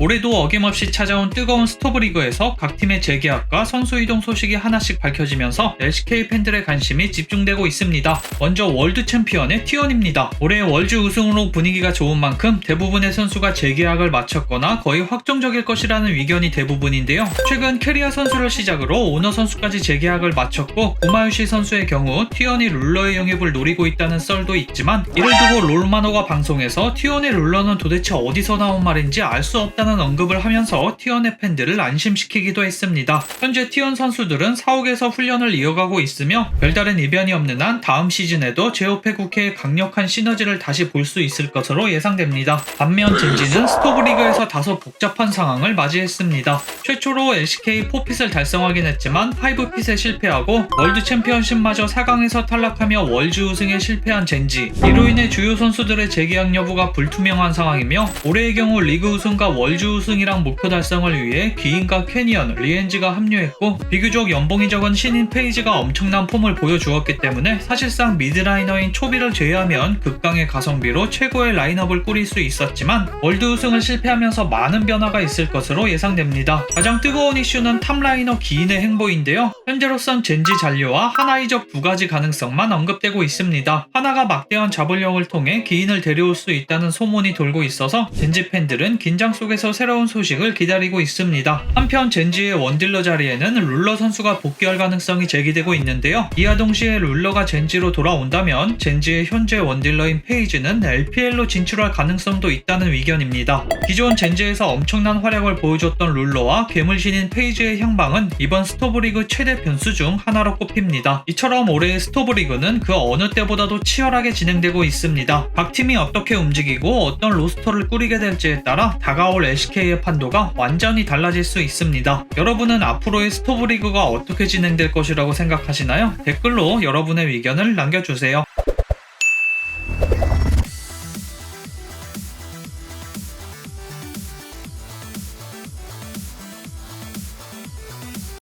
올해도 어김없이 찾아온 뜨거운 스토브리그에서 각 팀의 재계약과 선수 이동 소식이 하나씩 밝혀지면서 LCK 팬들의 관심이 집중되고 있습니다. 먼저 월드 챔피언의 T1입니다. 올해 월즈 우승으로 분위기가 좋은 만큼 대부분의 선수가 재계약을 마쳤거나 거의 확정적일 것이라는 위견이 대부분인데요. 최근 캐리어 선수를 시작으로 오너 선수까지 재계약을 마쳤고 구마유시 선수의 경우 T1이 룰러의 영입을 노리고 있다는 썰도 있지만 이를 두고 롤마노가 방송에서 T1의 룰러는 도대체 어디서 나온 말인지 알 수 없다는 언급을 하면서 T1의 팬들을 안심시키기도 했습니다. 현재 T1 선수들은 사옥에서 훈련을 이어가고 있으며 별다른 이변이 없는 한 다음 시즌에도 제오페 국회의 강력한 시너지를 다시 볼 수 있을 것으로 예상됩니다. 반면 젠지는 스토브리그에서 다소 복잡한 상황을 맞이했습니다. 최초로 LCK 4핏을 달성하긴 했지만 5핏에 실패하고 월드 챔피언십마저 4강에서 탈락하며 월즈 우승에 실패한 젠지 이로 인해 주요 선수들의 재계약 여부가 불투명한 상황이며 올해의 경우 리그 우승과 월즈 우승이랑 목표 달성을 위해 귀인과 캐니언, 리엔지가 합류했고 비교적 연봉이 적은 신인 페이지가 엄청난 폼을 보여주었기 때문에 사실상 미드라이너인 초비를 제외하면 극강의 가성비로 최고의 라인업을 꾸릴 수 있었지만 월드 우승을 실패하면서 많은 변화가 있을 것으로 예상됩니다. 가장 뜨거운 이슈는 탑라이너 기인의 행보인데요. 현재로선 젠지 잔류와 하나 이적 두 가지 가능성만 언급되고 있습니다. 하나가 막대한 자본력을 통해 기인을 데려올 수 있다는 소문이 돌고 있어서 젠지 팬들은 긴장 속에서 새로운 소식을 기다리고 있습니다. 한편 젠지의 원딜러 자리에는 룰러 선수가 복귀할 가능성이 제기되고 있는데요. 이와 동시에 룰러가 젠지로 돌아온다면 젠지의 현재 원딜러인 페이지는 LPL로 진출할 가능성도 있다는 위견입니다. 기존 젠지에서 엄청난 활약을 보여줬던 룰러와 괴물신인 페이지의 향방은 이번 스토브리그 최대 변수 중 하나로 꼽힙니다. 이처럼 올해의 스토브리그는 그 어느 때보다도 치열하게 진행되고 있습니다. 각 팀이 어떻게 움직이고 어떤 로스터를 꾸리게 될지에 따라 다가올 LCK의 판도가 완전히 달라질 수 있습니다. 여러분은 앞으로의 스토브리그가 어떻게 진행될 것이라고 생각하시나요? 댓글로 여러분의 의견을 남겨주세요.